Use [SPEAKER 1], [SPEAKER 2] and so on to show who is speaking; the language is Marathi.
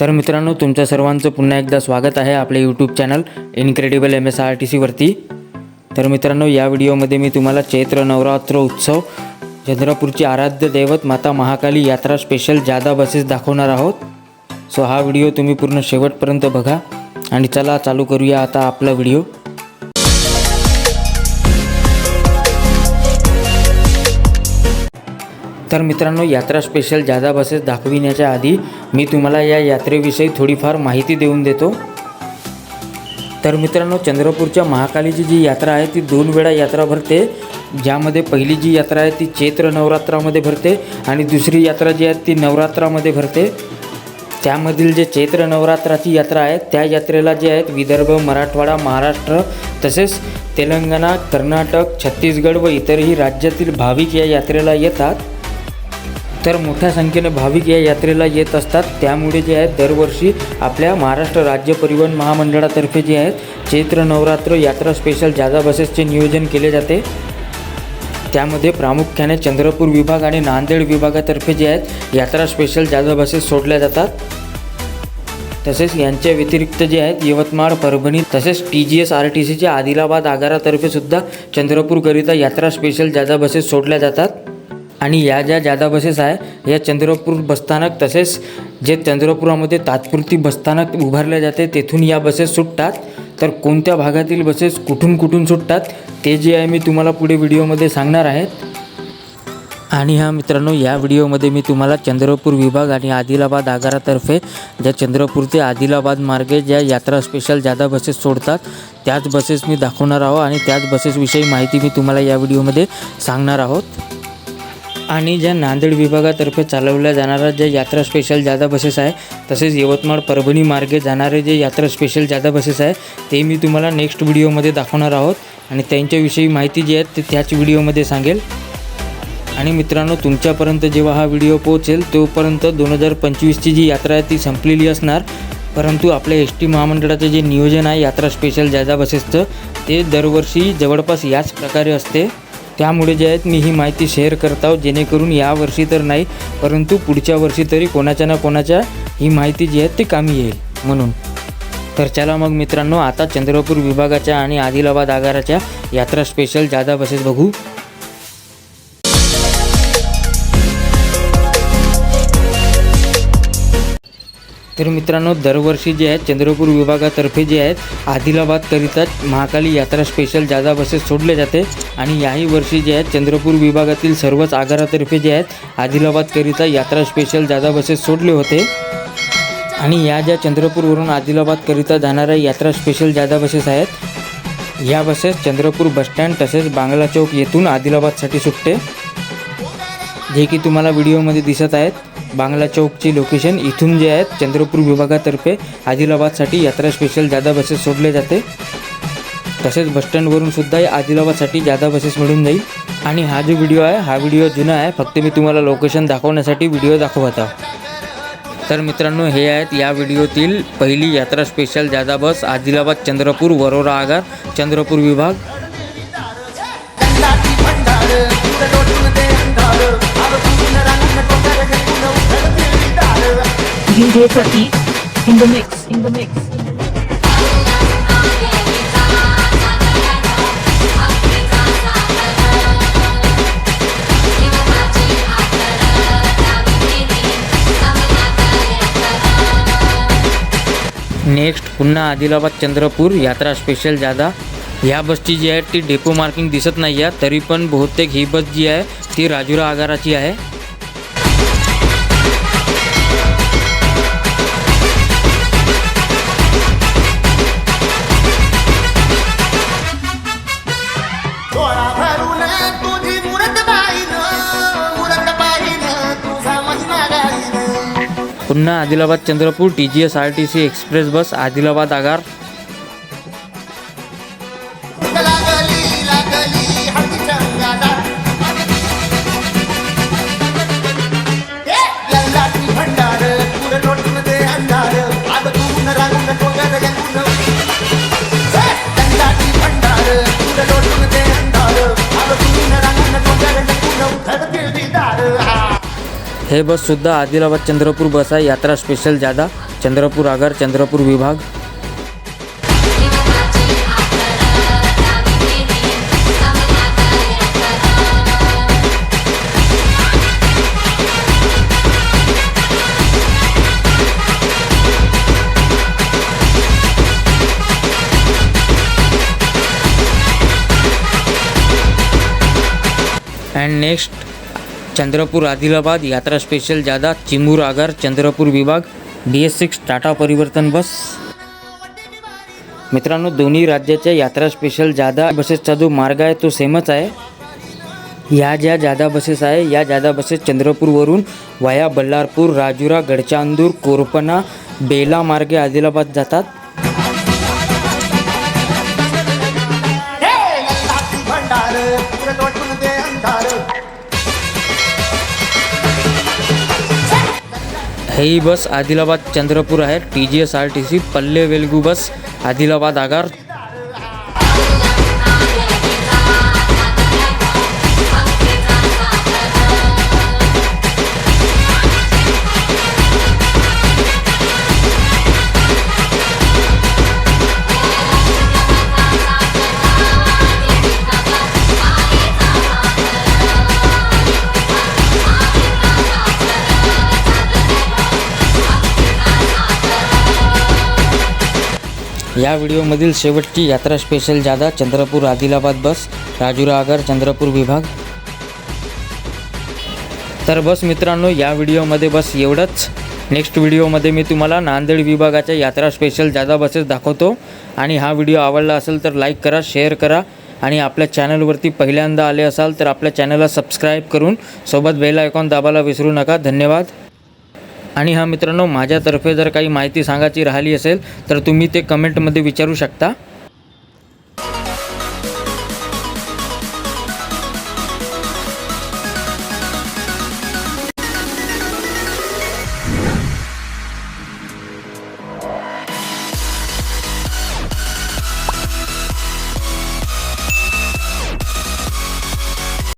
[SPEAKER 1] तर मित्रांनो तुमच्या सर्वांचं पुन्हा एकदा स्वागत आहे आपल्या YouTube channel incredible M S R T सीवरती तर मित्रांनो या व्हिडिओमध्ये मी तुम्हाला चैत्र नवरात्र उत्सव चंद्रपूरची आराध्य दैवत माता महाकाली यात्रा स्पेशल जादा बसेस दाखवणार आहोत. सो हा व्हिडिओ तुम्ही पूर्ण शेवटपर्यंत बघा. आणि चला चालू करूया आता आपला व्हिडिओ. तर मित्रांनो यात्रा स्पेशल जादा बसेस दाखविण्याच्या आधी मी तुम्हाला या यात्रेविषयी थोडीफार माहिती देऊन देतो. तर मित्रांनो चंद्रपूरच्या महाकालीची जी यात्रा आहे ती दोन वेळा यात्रा भरते. ज्यामध्ये पहिली जी यात्रा आहे ती चैत्र नवरात्रामध्ये भरते आणि दुसरी यात्रा जी आहे ती नवरात्रामध्ये भरते. त्यामधील जे चैत्र नवरात्राची यात्रा आहे त्या यात्रेला जे आहेत विदर्भ मराठवाडा महाराष्ट्र तसेच तेलंगणा कर्नाटक छत्तीसगड व इतरही राज्यातील भाविक या यात्रेला येतात. तर मोठ्या संख्येने भाविक या यात्रेला येत असतात. त्यामुळे जे आहेत दरवर्षी आपल्या महाराष्ट्र राज्य परिवहन महामंडळातर्फे जे आहेत चैत्र नवरात्र यात्रा स्पेशल जादा बसेसचे नियोजन केले जाते. त्यामध्ये प्रामुख्याने चंद्रपूर विभाग आणि नांदेड विभागातर्फे जे आहेत यात्रा स्पेशल जादा बसेस सोडल्या जातात. तसेच यांच्या व्यतिरिक्त जे आहेत यवतमाळ परभणी तसेच T G S R T सीच्या आदिलाबाद आगारातर्फे सुद्धा चंद्रपूरकरिता यात्रा स्पेशल जादा बसेस सोडल्या जातात. आणि या ज्या जादा बसेस आहे या चंद्रपूर बसस्थानक तसेच जे चंद्रपुरामध्ये तात्पुरती बसस्थानक उभारले जाते तेथून या बसेस सुटतात. तर कोणत्या भागातील बसेस कुठून कुठून सुटतात ते जे आहे मी तुम्हाला पुढे व्हिडिओमध्ये सांगणार आहेत. आणि हा मित्रांनो या व्हिडिओमध्ये मी तुम्हाला चंद्रपूर विभाग आणि आदिलाबाद आगारातर्फे ज्या चंद्रपूर ते आदिलाबाद मार्गे ज्या यात्रा स्पेशल जादा बसेस सोडतात त्याच बसेस मी दाखवणार आहोत आणि त्याच बसेसविषयी माहिती मी तुम्हाला या व्हिडिओमध्ये सांगणार आहोत. आणि ज्या नांदेड विभागातर्फे चालवल्या जाणाऱ्या ज्या यात्रा स्पेशल जादा बसेस आहे तसेच यवतमाळ परभणी मार्गे जाणारे जे यात्रा स्पेशल जादा बसेस आहे ते मी तुम्हाला नेक्स्ट व्हिडिओमध्ये दाखवणार आहोत. आणि त्यांच्याविषयी माहिती जी आहे ते त्याच व्हिडिओमध्ये सांगेल. आणि मित्रांनो तुमच्यापर्यंत जेव्हा हा व्हिडिओ पोहोचेल तोपर्यंत दोन हजार पंचवीसची जी यात्रा आहे ती संपलेली असणार. परंतु आपल्या एस टी महामंडळाचं जे नियोजन आहे यात्रा स्पेशल जादा बसेसचं ते दरवर्षी जवळपास याच प्रकारे असते. त्यामुळे जे आहेत मी ही माहिती शेअर करत आहोत. जेणेकरून यावर्षी तर नाही परंतु पुढच्या वर्षी तरी कोणाच्या ना कोणाच्या ही माहिती जी आहे ती कामी येईल म्हणून. तर चला मग मित्रांनो आता चंद्रपूर विभागाच्या आणि आदिलाबाद आगाराच्या यात्रा स्पेशल जादा बसेस बघू. तर मित्रांनो दरवर्षी जे आहेत चंद्रपूर विभागातर्फे जे आहेत आदिलाबादकरिता महाकाली यात्रा स्पेशल जादा बसेस सोडले जाते. आणि याही वर्षी जे आहेत चंद्रपूर विभागातील सर्वच आगारातर्फे जे आहेत आदिलाबादकरिता यात्रा स्पेशल जादा बसेस सोडले होते. आणि या ज्या चंद्रपूरवरून आदिलाबादकरिता जाणाऱ्या यात्रा स्पेशल जादा बसेस आहेत या बसेस चंद्रपूर बसस्टँड तसेच बांगला चौक येथून आदिलाबादसाठी सुटते. जे की तुम्हाला व्हिडिओमध्ये दिसत आहेत बांगला चौकची लोकेशन इथून जे आहेत चंद्रपूर विभागातर्फे आदिलाबादसाठी यात्रा स्पेशल जादा बसेस सोडले जाते. तसेच बसस्टँडवरून सुद्धा आदिलाबादसाठी जादा बसेस मिळून जाईल. आणि हा जो व्हिडिओ आहे हा व्हिडिओ जुना आहे फक्त मी तुम्हाला लोकेशन दाखवण्यासाठी व्हिडिओ दाखवत तर मित्रांनो हे आहेत या व्हिडिओतील पहिली यात्रा स्पेशल जादा बस आदिलाबाद चंद्रपूर वरोरा आगार चंद्रपूर विभाग.
[SPEAKER 2] DJ Pratik in the mix, in the mix.
[SPEAKER 1] Next पुन्हा आदिलाबाद चंद्रपूर यात्रा स्पेशल जादा या बसची जी आहे ती डेपो मार्किंग दिसत नाही आहे तरी पण बहुतेक ही बस जी आहे ती राजुरा आगाराची आहे पुन्हा Adilabad Chandrapur T G S R T C express bus Adilabad आगार
[SPEAKER 3] हे
[SPEAKER 1] बससुद्धा आदिलाबाद चंद्रपूर बस आहे यात्रा स्पेशल जादा. चंद्रपूर आगार चंद्रपूर विभाग. अँड नेक्स्ट चंद्रपूर आदिलाबाद यात्रा स्पेशल जादा चिमूर आगार चंद्रपूर विभाग डी एस सिक्स टाटा परिवर्तन बस. मित्रांनो दोन्ही राज्याच्या यात्रा स्पेशल जादा बसेसचा जो मार्ग आहे तो सेमच आहे. या ज्या जादा बसेस आहे या जादा बसेस चंद्रपूरवरून वाया बल्लारपूर राजुरा गडचांदूर कोरपणा बेला मार्गे आदिलाबाद जातात. ही बस आदिलाबाद चंद्रपूर आहे. T G S R T C Palle Velugu bus Adilabad आगार या व्हिडिओमधील शेवटची यात्रा स्पेशल जादा चंद्रपूर आदिलाबाद बस राजुरा आगर चंद्रपूर विभाग. तर बस मित्रांनो या व्हिडिओमध्ये बस एवढंच. नेक्स्ट व्हिडिओमध्ये मी तुम्हाला नांदेड विभागाच्या यात्रा स्पेशल जादा बसेस दाखवतो. आणि हा व्हिडिओ आवडला असेल तर लाईक करा शेअर करा. आणि आपल्या चॅनलवरती पहिल्यांदा आले असाल तर आपल्या चॅनलला सबस्क्राईब करून सोबत बेल आयकॉन दाबायला विसरू नका. धन्यवाद. आणि हा मित्रांनो माझ्यातर्फे जर काही माहिती सांगायची राहिली असेल तर तुम्ही ते कमेंटमध्ये विचारू शकता.